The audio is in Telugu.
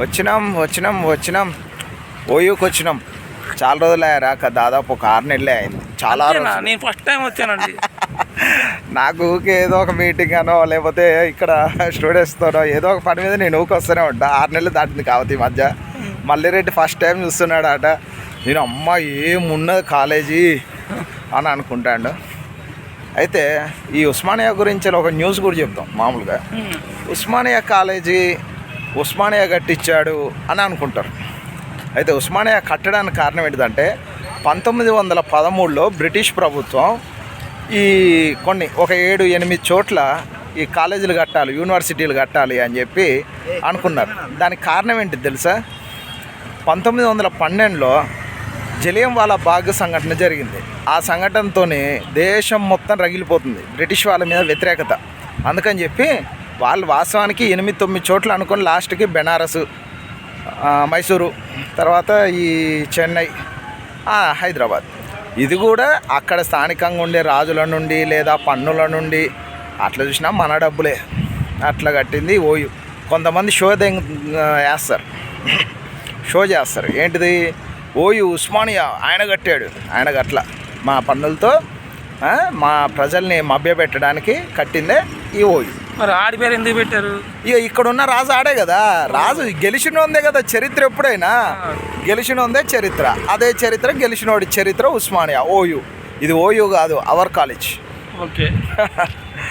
వచ్చినాం వచ్చినాం వచ్చినాం. ఓయూకి వచ్చినాం చాలా రోజులు అయ్యారాక దాదాపు ఒక ఆరు నెలలే అయింది. చాలా నేను ఫస్ట్ టైం వచ్చానండి. నాకు ఊరికే ఏదో ఒక మీటింగ్ అనో లేకపోతే ఇక్కడ స్టూడెంట్స్తోనో ఏదో ఒక పని మీద నేను ఊరికి వస్తూనే ఉంటా. ఆరు నెలలు దాటింది కాబట్టి ఈ మధ్య. మల్లిరెడ్డి ఫస్ట్ టైం చూస్తున్నాడు అట నేను అమ్మ ఏమున్నది కాలేజీ? అని అనుకుంటాడు. అయితే ఈ ఉస్మానియా గురించి ఒక న్యూస్ కూడా చెప్తాం మామూలుగా. ఉమ్. ఉస్మానియా కాలేజీ ఉస్మానియా కట్టించాడు అని అనుకుంటారు. అయితే ఉస్మానియా కట్టడానికి కారణం ఏంటిదంటే పంతొమ్మిది వందల పదమూడులో బ్రిటిష్ ప్రభుత్వం ఈ కొన్ని ఒక ఏడు ఎనిమిది చోట్ల ఈ కాలేజీలు కట్టాలి యూనివర్సిటీలు కట్టాలి అని చెప్పి అనుకున్నారు. దానికి కారణం ఏంటి తెలుసా? పంతొమ్మిది వందల పన్నెండులో జలియం వాళ్ళ బాగ్ సంఘటన జరిగింది. ఆ సంఘటనతోనే దేశం మొత్తం రగిలిపోతుంది బ్రిటిష్ వాళ్ళ మీద వ్యతిరేకత. అందుకని చెప్పి వాళ్ళు వాస్తవానికి ఎనిమిది తొమ్మిది చోట్ల అనుకుని లాస్ట్కి బెనారస్ మైసూరు తర్వాత ఈ చెన్నై హైదరాబాద్. ఇది కూడా అక్కడ స్థానికంగా ఉండే రాజుల నుండి లేదా పన్నుల నుండి అట్లా చూసినా మన డబ్బులే. అట్లా కట్టింది ఓయు. కొంతమంది షో వేస్తారు. షో చేస్తారు. ఏంటిది? ఓయు ఉస్మానియా ఆయన కట్టాడు. ఆయన అట్లా. మా పన్నులతో మా ప్రజల్ని మభ్యపెట్టడానికి కట్టిందే ఈ ఓయు. మరి ఆడి పేరు ఎందుకు పెట్టారు? ఇక ఇక్కడ ఉన్న రాజు ఆడే కదా. రాజు గెలిచినోందే కదా చరిత్ర ఎప్పుడైనా. గెలిచినోందే చరిత్ర. అదే చరిత్ర గెలిచినోడి చరిత్ర ఉస్మానియా ఓయు. ఇది ఓయు కాదు అవర్ కాలేజ్. ఓకే.